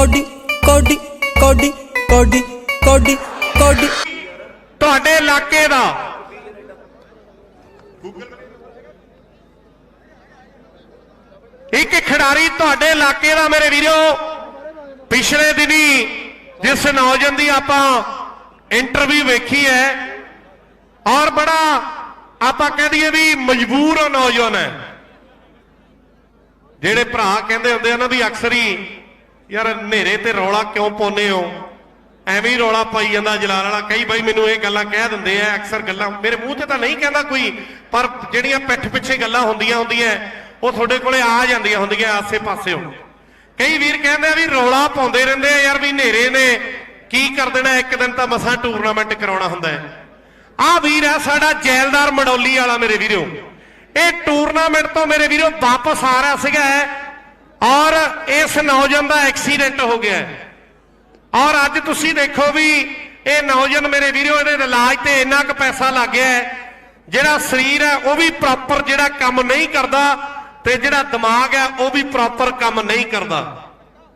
Cody ਕੋਡੀ ਕੋਡੀ ਕੋਡੀ ਕੋਡੀ ਕੋਡੀ। ਤੁਹਾਡੇ ਇਲਾਕੇ ਦਾ। ਇੱਕ ਖਿਡਾਰੀ ਤੁਹਾਡੇ ਇਲਾਕੇ ਦਾ ਮੇਰੇ ਵੀਰੋ। ਪਿਛਲੇ ਦਿਨੀ ਜਿਸ ਨੌਜਵਾਨ ਦੀ ਆਪਾਂ ਇੰਟਰਵਿਊ ਵੇਖੀ ਹੈ, ਔਰ ਬੜਾ ਆਪਾਂ ਕਹਿ ਦਈਏ ਵੀ ਮਜਬੂਰ ਨੌਜਵਾਨ ਹੈ। ਜਿਹੜੇ ਭਰਾ ਕਹਿੰਦੇ ਹੁੰਦੇ ਉਹਨਾਂ ਦੀ ਅਕਸਰ ਹੀ ਯਾਰ ਹਨੇਰੇ ਤੇ ਰੌਲਾ ਕਿਉਂ ਪਾਉਂਦੇ ਹੋ? ਐਵੇਂ ਹੀ ਰੌਲਾ ਪਾਈ ਜਾਂਦਾ ਜਲਾਲ ਵਾਲਾ। ਕਈ ਬਾਈ ਮੈਨੂੰ ਇਹ ਗੱਲਾਂ ਕਹਿ ਦਿੰਦੇ ਆ, ਅਕਸਰ ਗੱਲਾਂ। ਮੇਰੇ ਮੂੰਹ ਤੇ ਤਾਂ ਨਹੀਂ ਕਹਿੰਦਾ ਕੋਈ, ਪਰ ਜਿਹੜੀਆਂ ਪਿੱਠ ਪਿੱਛੇ ਗੱਲਾਂ ਹੁੰਦੀਆਂ ਹੁੰਦੀਆਂ, ਉਹ ਤੁਹਾਡੇ ਕੋਲੇ ਆ ਜਾਂਦੀਆਂ ਹੁੰਦੀਆਂ ਆਸੇ ਪਾਸਿਓਂ ਕਈ ਵੀਰ ਕਹਿੰਦੇ ਆ ਵੀ ਰੌਲਾ ਪਾਉਂਦੇ ਰਹਿੰਦੇ ਆ ਯਾਰ ਵੀ ਹਨੇਰੇ ਨੇ। ਕੀ ਕਰ ਦੇਣਾ, ਇੱਕ ਦਿਨ ਤਾਂ ਮਸਾਂ ਟੂਰਨਾਮੈਂਟ ਕਰਾਉਣਾ ਹੁੰਦਾ ਹੈ। ਆ ਵੀਰ ਆ ਸਾਡਾ ਜੈਲਦਾਰ ਮਡੌਲੀ ਵਾਲਾ ਮੇਰੇ ਵੀਰੋ। ਇਹ ਟੂਰਨਾਮੈਂਟ ਤੋਂ ਮੇਰੇ ਵੀਰੋ ਵਾਪਸ ਆ ਰਿਹਾ ਸੀਗਾ ਔਰ ਇਸ ਨੌਜਵਾਨ ਦਾ ਐਕਸੀਡੈਂਟ ਹੋ ਗਿਆ ਔਰ ਅੱਜ ਤੁਸੀਂ ਦੇਖੋ ਵੀ ਇਹ ਨੌਜਵਾਨ ਮੇਰੇ ਵੀਰੋ, ਇਹਦੇ ਇਲਾਜ ਤੇ ਇੰਨਾ ਕੁ ਪੈਸਾ ਲੱਗ ਗਿਆ ਹੈ। ਜਿਹੜਾ ਸਰੀਰ ਹੈ, ਉਹ ਵੀ ਪ੍ਰੋਪਰ ਜਿਹੜਾ ਕੰਮ ਨਹੀਂ ਕਰਦਾ ਤੇ ਜਿਹੜਾ ਦਿਮਾਗ ਹੈ, ਉਹ ਵੀ ਪ੍ਰੋਪਰ ਕੰਮ ਨਹੀਂ ਕਰਦਾ।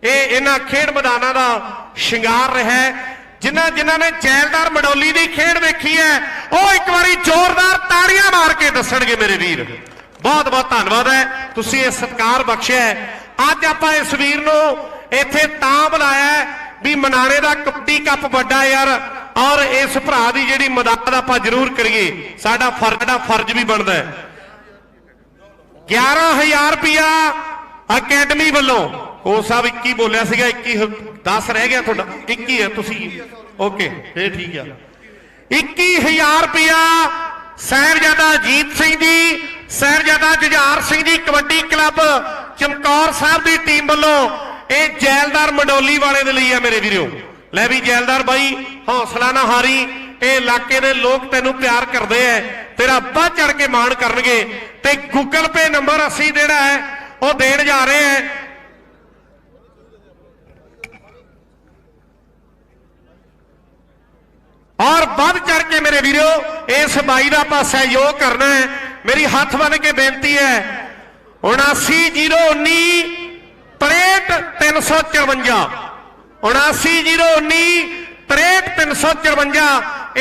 ਇਹ ਇਹਨਾਂ ਖੇਡ ਮੈਦਾਨਾਂ ਦਾ ਸ਼ਿੰਗਾਰ ਰਿਹਾ ਹੈ। ਜਿਨ੍ਹਾਂ ਜਿਨ੍ਹਾਂ ਨੇ ਜੈਲਦਾਰ ਮਡੋਲੀ ਦੀ ਖੇਡ ਵੇਖੀ ਹੈ, ਉਹ ਇੱਕ ਵਾਰੀ ਜ਼ੋਰਦਾਰ ਤਾੜੀਆਂ ਮਾਰ ਕੇ ਦੱਸਣਗੇ ਮੇਰੇ ਵੀਰ। ਬਹੁਤ ਬਹੁਤ ਧੰਨਵਾਦ ਹੈ। ਤੁਸੀਂ ਇਹ ਸਤਿਕਾਰ ਬਖਸ਼ਿਆ ਅੱਜ ਆਪਾਂ ਇਸ ਵੀਰ ਨੂੰ ਇੱਥੇ ਤਾਂ ਬੁਲਾਇਆ ਵੀ ਮਨਾਣੇ ਦਾ ਕਬੱਡੀ ਕੱਪ ਵੱਡਾ ਯਾਰ, ਔਰ ਇਸ ਭਰਾ ਦੀ ਜਿਹੜੀ ਮਦਦ ਆਪਾਂ ਜ਼ਰੂਰ ਕਰੀਏ। ਸਾਡਾ ਫਰਜ਼ ਦਾ ਫਰਜ਼ ਵੀ ਬਣਦਾ ਹੈ। 11000 ਰੁਪਿਆ ਅਕੈਡਮੀ ਵੱਲੋਂ। ਉਹ ਸਾਹਿਬ 21 ਬੋਲਿਆ ਸੀਗਾ 21 10 ਰਹਿ ਗਿਆ ਤੁਹਾਡਾ। 21 ਹੈ ਤੁਸੀਂ ਓਕੇ ਇਹ ਠੀਕ ਆ। 21000 ਰੁਪਿਆ ਸਾਹਿਬਜ਼ਾਦਾ ਅਜੀਤ ਸਿੰਘ ਦੀ ਸਾਹਿਬਜ਼ਾਦਾ ਜੁਝਾਰ ਸਿੰਘ ਜੀ ਕਬੱਡੀ ਕਲੱਬ ਚਮਕੌਰ ਸਾਹਿਬ ਦੀ ਟੀਮ ਵੱਲੋਂ ਇਹ ਜੈਲਦਾਰ ਮੰਡੋਲੀ ਵਾਲੇ ਦੇ ਲਈ ਆ ਮੇਰੇ ਵੀਰੋ। ਲੈ ਵੀ ਜੈਲਦਾਰ ਬਾਈ, ਹੌਸਲਾ ਨਾ ਹਾਰੀ, ਇਹ ਇਲਾਕੇ ਦੇ ਲੋਕ ਤੈਨੂੰ ਪਿਆਰ ਕਰਦੇ ਐ, ਤੇਰਾ ਵੱਧ ਚੜ ਕੇ ਮਾਣ ਕਰਨਗੇ। ਤੇ ਗੂਗਲ ਪੇ ਨੰਬਰ ਅਸੀਂ ਜਿਹੜਾ ਹੈ, ਉਹ ਦੇਣ ਜਾ ਰਹੇ ਐ। ਔਰ ਵੱਧ ਚੜ ਕੇ ਮੇਰੇ ਵੀਰੋ, ਇਸ ਬਾਈ ਦਾ ਆਪਾਂ ਸਹਿਯੋਗ ਕਰਨਾ ਹੈ ਮੇਰੀ ਹੱਥ ਬੰਨ ਕੇ ਬੇਨਤੀ ਹੈ 79019 63354 79019 63354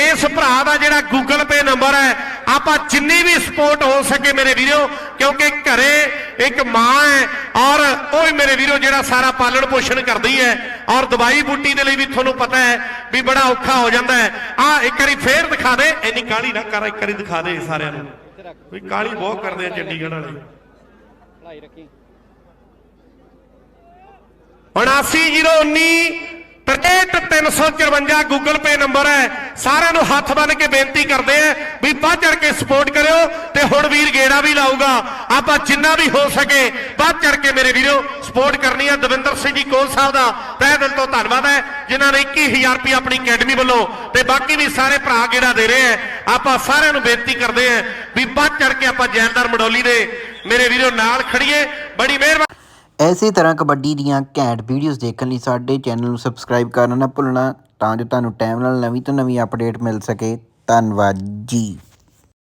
ਇਸ ਭਰਾ ਦਾ ਜਿਹੜਾ ਗੂਗਲ ਪੇ ਨੰਬਰ ਹੈ, ਆਪਾਂ ਜਿੰਨੀ ਵੀ ਸਪੋਰਟ ਹੋ ਸਕੇ ਮੇਰੇ ਵੀਰੋ, ਕਿਉਂਕਿ ਘਰੇ ਇੱਕ ਮਾਂ ਹੈ ਔਰ ਉਹ ਵੀ ਮੇਰੇ ਵੀਰੋ ਜਿਹੜਾ ਸਾਰਾ ਪਾਲਣ ਪੋਸ਼ਣ ਕਰਦੀ ਹੈ, ਔਰ ਦਵਾਈ ਬੂਟੀ ਦੇ ਲਈ ਵੀ ਤੁਹਾਨੂੰ ਪਤਾ ਹੈ ਵੀ ਬੜਾ ਔਖਾ ਹੋ ਜਾਂਦਾ ਹੈ। ਆ ਇੱਕ ਵਾਰੀ ਫੇਰ ਦਿਖਾ ਦੇ, ਇੰਨੀ ਕਾਲੀ ਨਾ ਕਰ, ਇੱਕ ਵਾਰੀ ਦਿਖਾ ਦੇ ਸਾਰਿਆਂ ਨੂੰ। ਵੀ ਕਾਲੀ ਬਹੁਤ ਕਰਦੇ ਆ ਚੰਡੀਗੜ੍ਹ ਵਾਲੇ। ਭਲਾਈ ਰੱਖੀ। 79019 63354 ਗੂਗਲ ਪੇ ਨੰਬਰ ਹੈ। ਸਾਰਿਆਂ ਨੂੰ ਹੱਥ ਬੰਨ ਕੇ ਬੇਨਤੀ ਕਰਦੇ ਆ ਵੀ ਵੱਧ ਚੜ ਕੇ ਸਪੋਰਟ ਕਰਿਓ ਤੇ ਹੁਣ ਵੀਰ ਗੇੜਾ ਵੀ ਲਾਊਗਾ। ਆਪਾਂ ਜਿੰਨਾ ਵੀ ਹੋ ਸਕੇ ਵੱਧ ਚੜ ਕੇ ਮੇਰੇ ਵੀਰੋ ਸਪੋਰਟ ਕਰਨੀ ਹੈ ਦਵਿੰਦਰ ਸਿੰਘ ਜੀ ਕੋਲ ਸਾਹਿਬ ਦਾ ਤਹਿ ਦਿਲ ਤੋਂ ਧੰਨਵਾਦ ਹੈ ਜਿਨ੍ਹਾਂ ਨੇ 21000 ਰੁਪਏ ਆਪਣੀ ਅਕੈਡਮੀ ਵੱਲੋਂ ਤੇ ਬਾਕੀ ਵੀ ਸਾਰੇ ਭਰਾ ਗੇੜਾ ਦੇ ਰਹੇ ਆ ਆਪਾਂ ਸਾਰਿਆਂ ਨੂੰ ਬੇਨਤੀ ਕਰਦੇ ਆ ਵੀ ਵੱਧ ਚੜ ਕੇ ਆਪਾਂ ਜੈਲਦਾਰ ਮਡੋਲੀ ਦੇ ਮੇਰੇ ਵੀਰੋ ਨਾਲ ਖੜੀਏ ਬੜੀ ਮਿਹਰਬਾਨੀ। ਐਸੇ ਤਰ੍ਹਾਂ ਕਬੱਡੀ ਦੀਆਂ ਘੈਂਟ ਵੀਡੀਓਜ਼ ਦੇਖਣ ਲਈ ਸਾਡੇ ਚੈਨਲ ਨੂੰ ਸਬਸਕ੍ਰਾਈਬ ਕਰਨਾ ਨਾ ਭੁੱਲਣਾ, ਤਾਂ ਜੋ ਤੁਹਾਨੂੰ ਟਾਈਮ ਨਾਲ ਨਵੀਂ ਤੋਂ ਨਵੀਂ ਅਪਡੇਟ ਮਿਲ ਸਕੇ। ਧੰਨਵਾਦ ਜੀ।